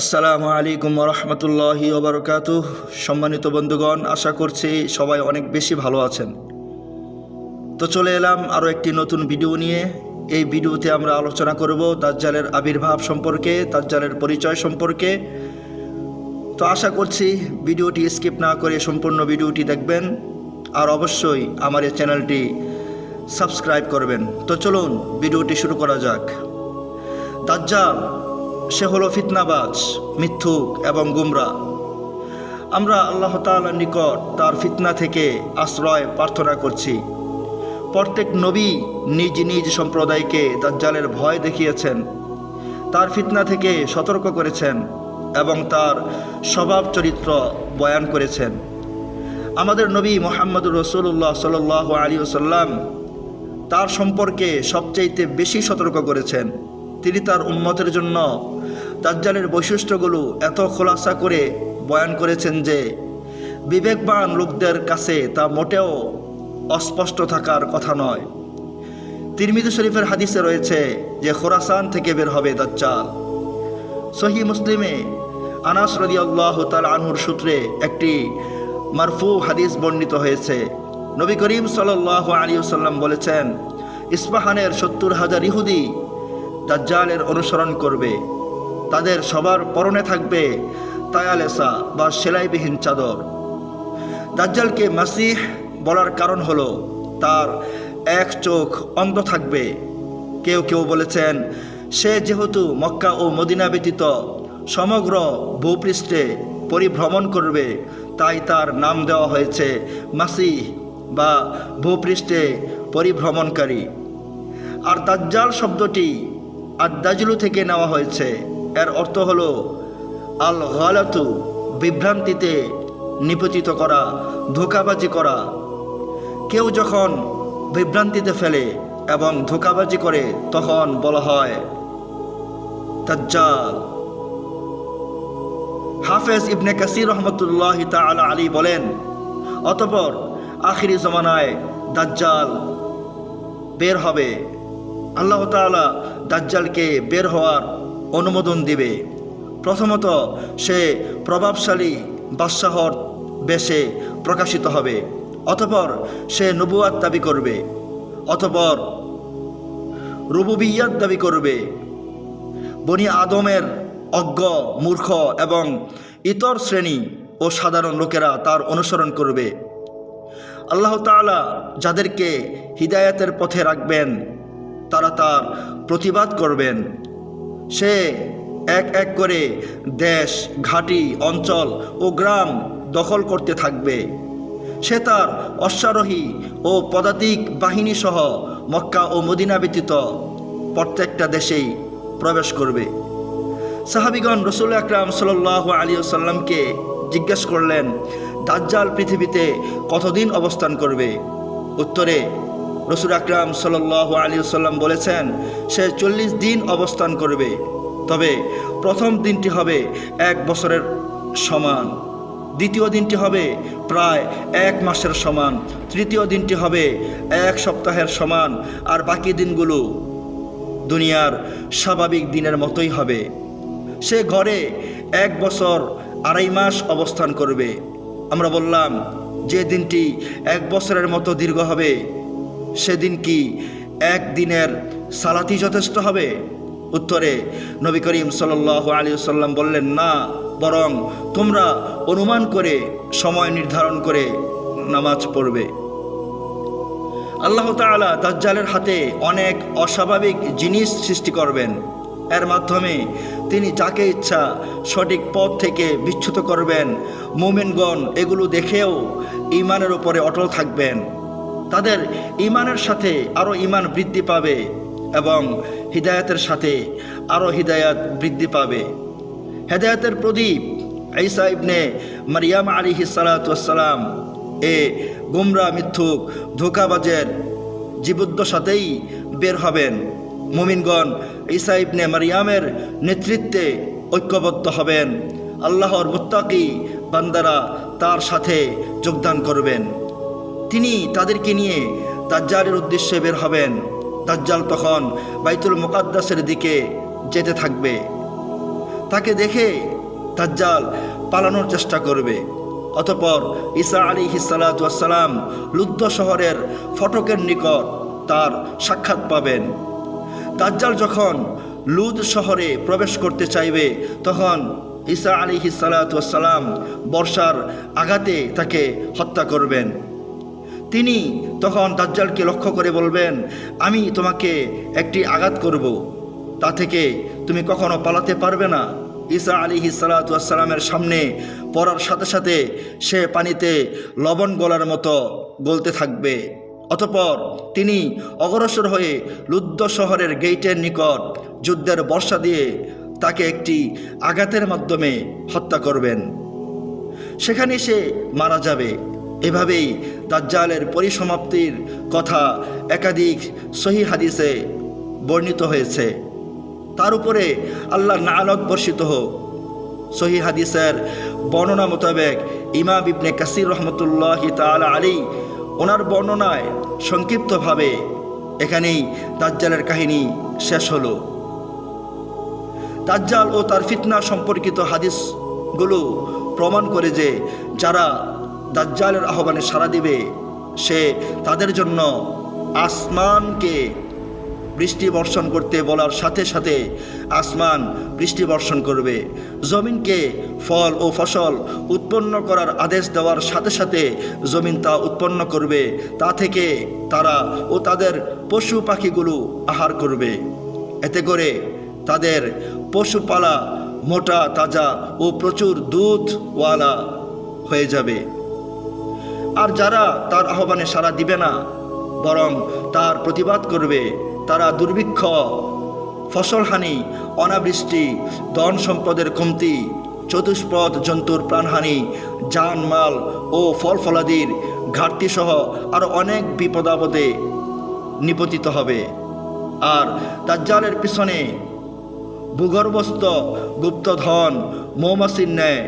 আসসালামু আলাইকুম রহমতুল্লাহি ওবরকাত সম্মানিত বন্ধুগণ, আশা করছি সবাই অনেক বেশি ভালো আছেন। তো চলে এলাম আরও একটি নতুন ভিডিও নিয়ে। এই ভিডিওতে আমরা আলোচনা করব দাজ্জালের আবির্ভাব সম্পর্কে, দাজ্জালের পরিচয় সম্পর্কে। তো আশা করছি ভিডিওটি স্কিপ না করে সম্পূর্ণ ভিডিওটি দেখবেন আর অবশ্যই আমার এই চ্যানেলটি সাবস্ক্রাইব করবেন। তো চলুন ভিডিওটি শুরু করা যাক। দাজ্জাল সে হলো ফিতনাবাজ, মিথ্যুক এবং গুমরা। আমরা আল্লাহ তাআলার নিকট তার ফিতনা থেকে আশ্রয় প্রার্থনা করছি। প্রত্যেক নবী নিজ নিজ সম্প্রদায়কে দাজ্জালের ভয় দেখিয়েছেন, তার ফিতনা থেকে সতর্ক করেছেন এবং তার স্বভাব চরিত্র বয়ান করেছেন। আমাদের নবী মোহাম্মদুর রসুল্লাহ সাল আলী সাল্লাম তার সম্পর্কে সবচাইতে বেশি সতর্ক করেছেন। তিনি তার উন্মতের জন্য দাজ্জালের বৈশিষ্ট্যগুলো এত খোলাসা করে বয়ান করেছেন যে, বিবেকবান লোকদের কাছে তা মোটেও অস্পষ্ট থাকার কথা নয়। তিরমিদু শরীফের হাদিসে রয়েছে যে, খোরাসান থেকে বের হবে দাজ্জাল। সহি মুসলিমে আনাস রদি আল্লাহ তাল আনহুর সূত্রে একটি মারফু হাদিস বর্ণিত হয়েছে। নবী করিম সাল আলী সাল্লাম বলেছেন, ইস্পাহানের সত্তর হাজার ইহুদি দাজ্জালের অনুসরণ করবে। তাদের সবার পরনে থাকবে তায়ালেসা বা সেলাইবিহীন চাদর। দাজ্জালকে মাসিহ বলার কারণ হলো, তার এক চোখ অন্ধ থাকবে। কেউ কেউ বলেছেন, সে যেহেতু মক্কা ও মদিনা ব্যতীত সমগ্র ভূপৃষ্ঠে পরিভ্রমণ করবে, তাই তার নাম দেওয়া হয়েছে মাসিহ বা ভূপৃষ্ঠে পরিভ্রমণকারী। আর দাজ্জাল শব্দটি আদাজলু থেকে নেওয়া হয়েছে। এর অর্থ হল আল গালাতু বিভ্রান্তিতে নিপতিত করা, ধোকাবাজি করা। কেউ যখন বিভ্রান্তিতে ফেলে এবং ধোকাবাজি করে, তখন বলা হয়, দাজ্জাল। হাফেজ ইবনে কাসির রহমতুল্লাহ তালা আলী বলেন, অতপর আখিরি জমানায় দাজ্জাল বের হবে। আল্লাহ তাআলা দাজ্জালকে বের হওয়ার অনুমোদন দিবে। প্রথমত সে প্রভাবশালী বাদশাহর বেশে প্রকাশিত হবে, অতপর সে নবুয়াত দাবি করবে, অতপর রুবুবিয়াত দাবি করবে। বনি আদমের অজ্ঞ, মূর্খ এবং ইতর শ্রেণি ও সাধারণ লোকেরা তার অনুসরণ করবে। আল্লাহ তাআলা যাদেরকে হিদায়াতের পথে রাখবেন তারা তার প্রতিবাদ করবেন। সে এক এক করে দেশ, ঘাটি, অঞ্চল ও গ্রাম দখল করতে থাকবে। সে তার অশ্বারোহী ও পদাতিক বাহিনী সহ মক্কা ও মদিনা ব্যতীত প্রত্যেকটা দেশেই প্রবেশ করবে। সাহাবিগণ রসুল আকরাম সাল আলী সাল্লামকে জিজ্ঞেস করলেন, দাজ্জাল পৃথিবীতে কতদিন অবস্থান করবে? উত্তরে রসুল আকরাম সাল আলী সাল্লাম বলেছেন, সে চল্লিশ দিন অবস্থান করবে, তবে প্রথম দিনটি হবে এক বছরের সমান, দ্বিতীয় দিনটি হবে প্রায় এক মাসের সমান, তৃতীয় দিনটি হবে এক সপ্তাহের সমান, আর বাকি দিনগুলো দুনিয়ার স্বাভাবিক দিনের মতোই হবে। সে ঘরে এক বছর আড়াই মাস অবস্থান করবে। আমরা বললাম, যে দিনটি এক বছরের মতো দীর্ঘ হবে সেদিন কি এক দিনের সালাতি যথেষ্ট হবে? উত্তরে নবী করিম সাল আলী সাল্লাম বললেন, না, বরং তোমরা অনুমান করে, সময় নির্ধারণ করে নামাজ পড়বে। আল্লাহ তালা দাজ্জালের হাতে অনেক অস্বাভাবিক জিনিস সৃষ্টি করবেন। এর মাধ্যমে তিনি যাকে ইচ্ছা সঠিক পথ থেকে বিচ্যুত করবেন, মোমেনগণ এগুলো দেখেও ইমানের উপরে অটল থাকবেন। তাদের ইমানের সাথে আরও ইমান বৃদ্ধি পাবে এবং হৃদায়তের সাথে আরও হৃদায়ত বৃদ্ধি পাবে। হেদায়তের প্রদীপ ঈসা ইবনে মারিয়াম আলী সালাতাম এ গুমরা মিথ্যুক ধোকাবাজের জীবুদ্ধ সাথেই বের হবেন। মুমিনগণ ঈসা ইবনে মারিয়ামের নেতৃত্বে ঐক্যবদ্ধ হবেন। আল্লাহর মুত্তাকি বান্দারা তার সাথে যোগদান করবেন। তিনি তাদেরকে নিয়ে দাজ্জালের উদ্দেশ্যে বের হবেন। দাজ্জাল তখন বাইতুল মোকাদ্দাসের দিকে যেতে থাকবে। তাকে দেখে দাজ্জাল পালানোর চেষ্টা করবে। অতপর ঈসা আলী হিসালাতাম লুদ্ধ শহরের ফটকের নিকট তার সাক্ষাৎ পাবেন। দাজ্জাল যখন লুদ শহরে প্রবেশ করতে চাইবে, তখন ঈসা আলী হিসালাতাম বর্ষার আঘাতে তাকে হত্যা করবেন। তিনি তখন দাজ্জালকে লক্ষ্য করে বলবেন, আমি তোমাকে একটি আঘাত করব। তা থেকে তুমি কখনো পালাতে পারবে না। ঈসা আলী সালাতামের সামনে পড়ার সাথে সাথে সে পানিতে লবণ গলার মতো গলতে থাকবে। অতপর তিনি অগ্রসর হয়ে লুদ্ধ শহরের গেইটের নিকট যুদ্ধের বর্ষা দিয়ে তাকে একটি আঘাতের মাধ্যমে হত্যা করবেন। সেখানে সে মারা যাবে। এভাবেই দাজ্জালের পরিসমাপ্তির কথা একাধিক সহি হাদিসে বর্ণিত হয়েছে। তার উপরে আল্লাহ নালক বর্ষিত হোক। সহি হাদিসের বর্ণনা মোতাবেক ইমাম ইবনে কাসির রহমতুল্লাহ তালা আলী ওনার বর্ণনায় সংক্ষিপ্তভাবে এখানেই দাজ্জালের কাহিনী শেষ হলো। দাজ্জাল ও তার ফিতনা সম্পর্কিত হাদিসগুলো প্রমাণ করে যে যারা দাজ্জালের আহ্বানে সাড়া দিবে। সে তাদের জন্য আসমানকে বৃষ্টি বর্ষণ করতে বলার সাথে সাথে আসমান বৃষ্টি বর্ষণ করবে। জমিনকে ফল ও ফসল উৎপন্ন করার আদেশ দেওয়ার সাথে সাথে জমিন তা উৎপন্ন করবে। তা থেকে তারা ও তাদের পশু পাখিগুলো আহার করবে। এতে করে তাদের পশুপালা মোটা, তাজা ও প্রচুর দুধওয়ালা হয়ে যাবে। আর যারা তার আহ্বানে সাড়া দিবে না, বরং তার প্রতিবাদ করবে, তারা দুর্ভিক্ষ, ফসলহানি, অনাবৃষ্টি, ধন সম্পদের কমতি, চতুষ্পদ জন্তুর প্রাণহানি, জানমাল ও ফল ফলাদির ঘাটতি সহ আরও অনেক বিপদাপদে নিপতিত হবে। আর দাজ্জালের পিছনে ভূগর্ভস্থ গুপ্তধন মৌমাছির ন্যায়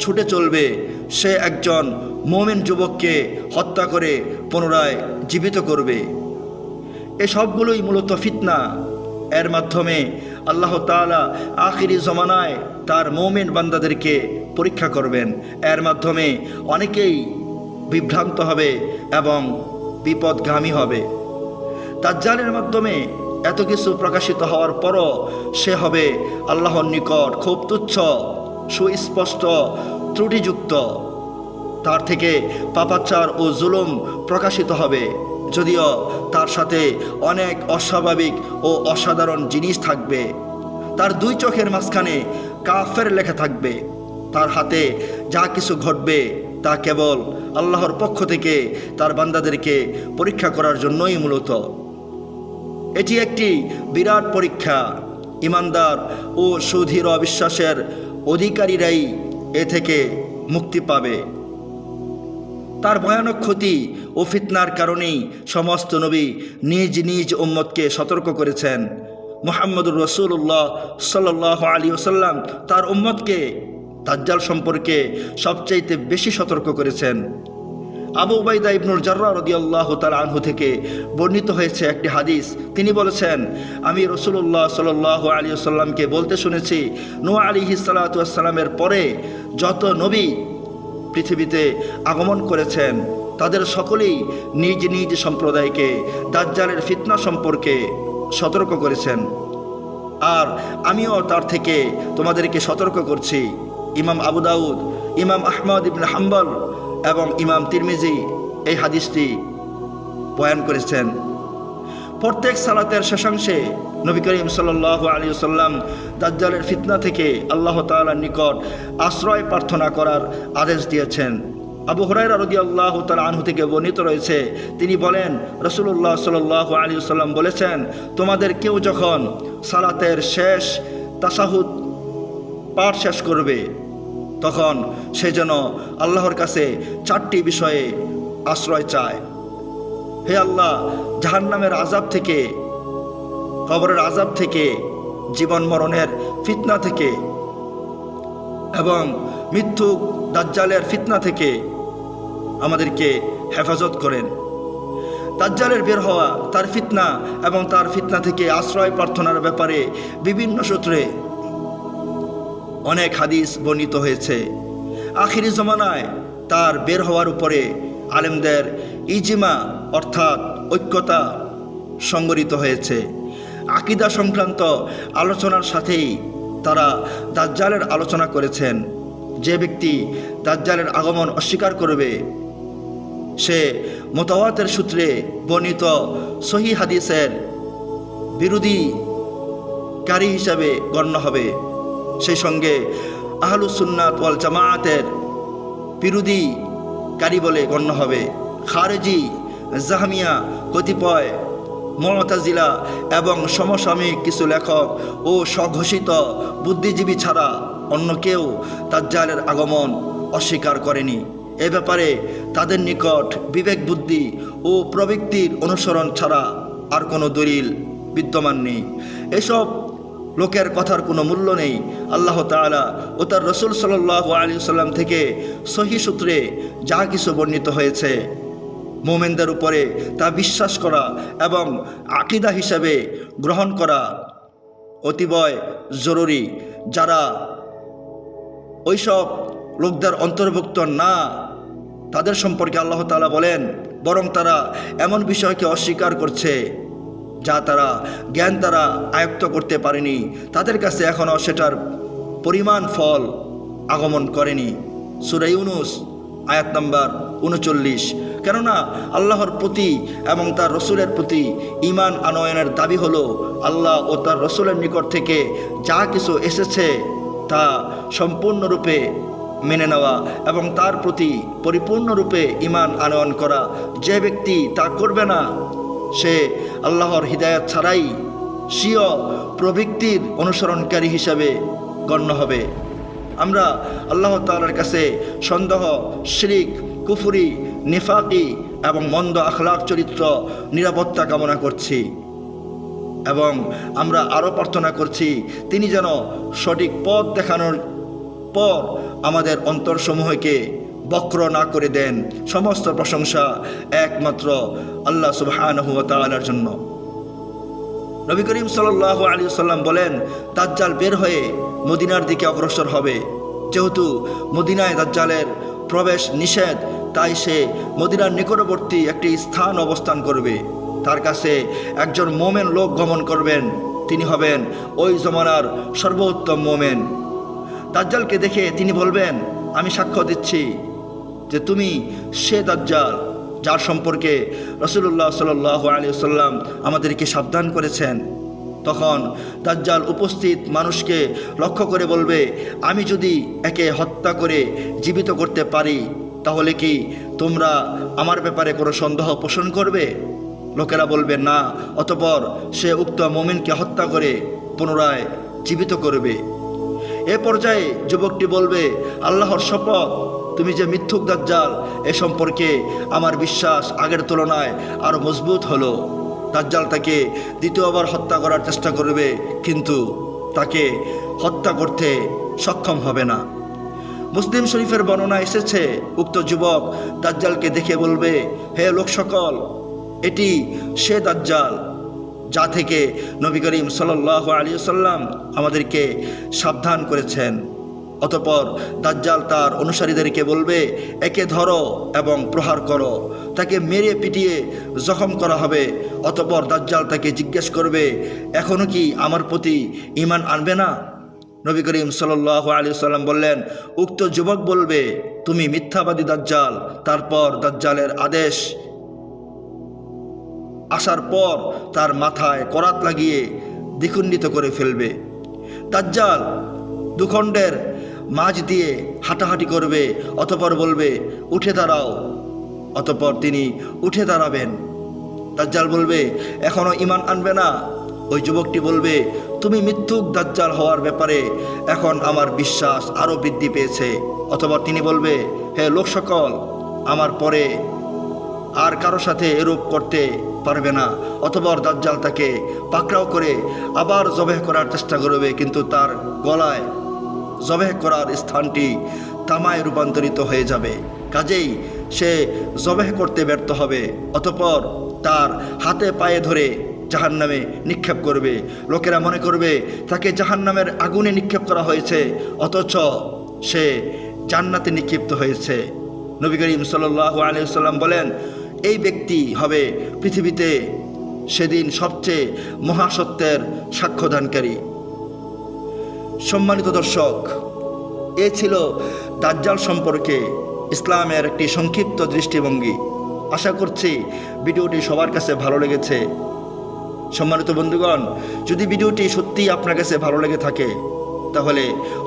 ছুটে চলবে সে একজন মোমেন যুবককে হত্যা করে পুনরায় জীবিত করবে। এসবগুলোই মূলত ফিতনা। এর মাধ্যমে আল্লাহ তাআলা আখিরি জমানায় তার মৌমেন বান্দাদেরকে পরীক্ষা করবেন। এর মাধ্যমে অনেকেই বিভ্রান্ত হবে এবং বিপদগামী হবে। দাজ্জালের মাধ্যমে এত কিছু প্রকাশিত হওয়ার পরও সে হবে আল্লাহর নিকট খুব তুচ্ছ, সুস্পষ্ট ত্রুটিযুক্ত। তার থেকে পাপাচার ও জুলুম প্রকাশিত হবে। যদিও তার সাথে অনেক অস্বাভাবিক ও অসাধারণ জিনিস থাকবে। তার দুই চোখের মাঝখানে কাফের লেখা থাকবে। তার হাতে যা কিছু ঘটবে তা কেবল আল্লাহর পক্ষ থেকে তার বান্দাদেরকে পরীক্ষা করার জন্যই মূলত। এটি একটি বিরাট পরীক্ষা। ইমানদার ও সুধীর অবিশ্বাসের অধিকারীরাই এ থেকে মুক্তি পাবে। তার ভয়ানক ক্ষতি ও ফিতনার কারণেই সমস্ত নবী নিজ নিজ উম্মতকে সতর্ক করেছেন। মোহাম্মদুর রসুল্লাহ সাল্লাহ আলী ওসাল্লাম তার উম্মতকে দাজ্জাল সম্পর্কে সবচাইতে বেশি সতর্ক করেছেন। আবু উবাইদা ইবনুল জার্রা রদিয়াল্লাহ তাল আনহু থেকে বর্ণিত হয়েছে একটি হাদিস। তিনি বলেছেন, আমি রসুল্লাহ সাল্লাহ আলী সাল্লামকে বলতে শুনেছি নোয়া আলী সাল্লাতামের পরে যত নবী পৃথিবীতে আগমন করেছেন, তাদের সকলেই নিজ নিজ সম্প্রদায়কে, দাজ্জালের ফিতনা সম্পর্কে সতর্ক করেছেন। আর আমিও তার থেকে তোমাদেরকে সতর্ক করছি। ইমাম আবু দাউদ, ইমাম আহমদ ইবনে হাম্বল এবং ইমাম তিরমিজি এই হাদিসটি বয়ান করেছেন। প্রত্যেক সালাতের শেষাংশে নবী করিম সাল্লাহ আলী সাল্লাম দাজ্জালের ফিতনা থেকে আল্লাহ তালার নিকট আশ্রয় প্রার্থনা করার আদেশ দিয়েছেন। আবু হরাইরা রদি আল্লাহ তাল আনহু থেকে বর্ণিত রয়েছে, তিনি বলেন রসুল্লাহ সাল্লাহ আলী সাল্লাম বলেছেন, তোমাদের কেউ যখন সালাতের শেষ, তাসাহুদ পাঠ শেষ করবে তখন সে যেন আল্লাহর কাছে চারটি বিষয়ে আশ্রয় চায়। হে আল্লাহ, জাহান্নামের আজাব থেকে, কবরের আজাব থেকে, জীবন মরণের ফিতনা থেকে এবং মৃত্যু দাজ্জালের ফিতনা থেকে আমাদেরকে হেফাজত করেন। দাজ্জালের বের হওয়া তার ফিতনা এবং তার ফিতনা থেকে আশ্রয় প্রার্থনার ব্যাপারে বিভিন্ন সূত্রে অনেক হাদিস বর্ণিত হয়েছে। আখিরি জমানায় তার বের হওয়ার উপরে আলেমদের ইজিমা অর্থাৎ ঐক্যতা সংগঠিত হয়েছে। আকিদা সংক্রান্ত আলোচনার সাথেই তারা দাজ্জালের আলোচনা করেছেন। যে ব্যক্তি দাজ্জালের আগমন অস্বীকার করবে, সে মোতাওয়াতের সূত্রে বর্ণিত সহি হাদিসের বিরোধী কারি হিসাবে গণ্য হবে। সেই সঙ্গে আহলুসুন্নাত ওয়াল জামায়াতের বিরোধী কারি বলে গণ্য হবে। খারেজি, জাহামিয়া, কতিপয় মমতাজিলা এবং সমসাময়িক কিছু লেখক ও স্বঘোষিত বুদ্ধিজীবী ছাড়া অন্য কেউ তাজ্জালের আগমন অস্বীকার করেনি। এ ব্যাপারে তাদের নিকট বিবেক বুদ্ধি ও প্রবৃত্তির অনুসরণ ছাড়া আর কোনো দলিল বিদ্যমান নেই। এসব লোকের কথার কোনো মূল্য নেই। আল্লাহ তাআলা ও তার রসুল সাল্লাহ আলী সাল্লাম থেকে সহি সূত্রে যা কিছু বর্ণিত হয়েছে। মোমেনদের উপরে তা বিশ্বাস করা এবং আকিদা হিসাবে গ্রহণ করা অতিবয় জরুরি। যারা ওইসব লোকদের অন্তর্ভুক্ত না, তাদের সম্পর্কে আল্লাহ তাআলা বলেন, বরং তারা এমন বিষয়কে অস্বীকার করছে। যা তারা জ্ঞান দ্বারা আয়ত্ত করতে পারেনি, তাদের কাছে এখনও সেটার পরিমাণ ফল আগমন করেনি। সুরাই ইউনুস, আয়াত নাম্বার উনচল্লিশ। কেননা আল্লাহর প্রতি এবং তার রসুলের প্রতি ইমান আনয়নের দাবি হলো আল্লাহ ও তার রসুলের নিকট থেকে যা কিছু এসেছে তা সম্পূর্ণরূপে মেনে নেওয়া এবং তার প্রতি পরিপূর্ণরূপে ইমান আনয়ন করা। যে ব্যক্তি তা করবে না সে আল্লাহর হৃদায়ত ছাড়াই স্বীয় প্রবৃত্তির অনুসরণকারী হিসাবে গণ্য হবে। আমরা আল্লাহ তালার কাছে সন্দেহ, শিরিক, কুফুরি, নিফাকি এবং মন্দ আখলাক চরিত্র নিরাপত্তা কামনা করছি এবং আমরা আরও প্রার্থনা করছি, তিনি যেন সঠিক পথ দেখানোর পর আমাদের অন্তরসমূহকে বক্র না করে দেন। সমস্ত প্রশংসা একমাত্র আল্লাহ সুবহানাহু ওয়া জন্য। নবী করিম সাল্লাহ আলী সাল্লাম বলেন, দাজ্জাল বের হয়ে মদিনার দিকে অগ্রসর হবে। যেহেতু মদিনায় দাজ্জালের প্রবেশ নিষেধ, তাই সে মদিনার নিকটবর্তী একটি স্থান অবস্থান করবে। তার কাছে একজন মোমেন লোক গমন করবেন। তিনি হবেন ওই জমানার সর্বোত্তম মোমেন। দাজ্জালকে দেখে তিনি বলবেন, আমি সাক্ষ্য দিচ্ছি। যে তুমি সে দাজ্জাল যার সম্পর্কে রসুল্লাহ সাল আলী সাল্লাম আমাদেরকে সাবধান করেছেন। তখন দাজ্জাল উপস্থিত মানুষকে লক্ষ্য করে বলবে, আমি যদি একে হত্যা করে জীবিত করতে পারি, তাহলে কি তোমরা আমার ব্যাপারে কোনো সন্দেহ পোষণ করবে? লোকেরা বলবে, না। অতপর সে উক্ত মোমিনকে হত্যা করে পুনরায় জীবিত করবে। এ পর্যায়ে যুবকটি বলবে, আল্লাহর শপথ তুমি যে মিথ্যুক দাজ্জাল, এ সম্পর্কে আমার বিশ্বাস আগের তুলনায় আরও মজবুত হলো। দাজ্জাল তাকে দ্বিতীয়বার হত্যা করার চেষ্টা করবে, কিন্তু তাকে হত্যা করতে সক্ষম হবে না। মুসলিম শরীফের বর্ণনা এসেছে, উক্ত যুবক দাজ্জালকে দেখে বলবে, হে লোক সকল, এটি সে দাজ্জাল যা থেকে নবী করিম সাল্লাহ আলী সাল্লাম আমাদেরকে সাবধান করেছেন। অতপর দাজ্জাল তার অনুসারীদেরকে বলবে, একে ধরো এবং প্রহার করো। তাকে মেরে পিটিয়ে জখম করা হবে। অতপর দাজ্জাল তাকে জিজ্ঞেস করবে এখনও কি আমার প্রতি ইমান আনবে না? নবী করিম সাল্লাহ আলী সাল্লাম বললেন, উক্ত যুবক বলবে, তুমি মিথ্যাবাদী দাজ্জাল। তারপর দাজ্জালের আদেশ আসার পর তার মাথায় করাত লাগিয়ে দ্বিখণ্ডিত করে ফেলবে। দাজ্জাল দুখণ্ডের মাঝ দিয়ে হাঁটাহাঁটি করবে, অতপর বলবে, উঠে দাঁড়াও। অতপর তিনি, উঠে দাঁড়াবেন। দাজ্জাল বলবে এখনও ইমান আনবে না। ওই যুবকটি বলবে, তুমি মৃত্যুক দাজ্জাল হওয়ার ব্যাপারে এখন আমার বিশ্বাস আরও বৃদ্ধি পেয়েছে। অথবা তিনি বলবে, হে লোক সকল, আমার পরে আর কারও সাথে এরূপ করতে পারবে না। অতবর দাজ্জাল তাকে পাকড়াও করে আবার জবেহ করার চেষ্টা করবে, কিন্তু তার গলায় জবেহ করার স্থানটি তামায় রূপান্তরিত হয়ে যাবে। কাজেই সে জবেহ করতে ব্যর্থ হবে, অতপর তার হাতে পায়ে ধরে জাহান নামে নিক্ষেপ করবে। লোকেরা মনে করবে, তাকে জাহান নামের আগুনে নিক্ষেপ করা হয়েছে, অথচ সে জান্নাতে নিক্ষিপ্ত হয়েছে। নবী করিম সাল্লাহ আলিয়াল্লাম বলেন, এই ব্যক্তি হবে পৃথিবীতে সেদিন সবচেয়ে মহাসত্যের সাক্ষ্যদানকারী। সম্মানিত দর্শক, এ ছিল দাজ্জাল সম্পর্কে ইসলামের একটি সংক্ষিপ্ত দৃষ্টিভঙ্গি। আশা করছি ভিডিওটি সবার কাছে ভালো লেগেছে। সম্মানিত বন্ধুগণ, যদি ভিডিওটি সত্যিই আপনার কাছে ভালো লেগে থাকে, তাহলে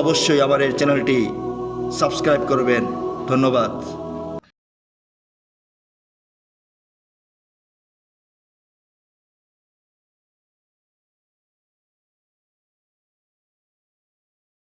অবশ্যই আমার এই চ্যানেলটি সাবস্ক্রাইব করবেন। ধন্যবাদ।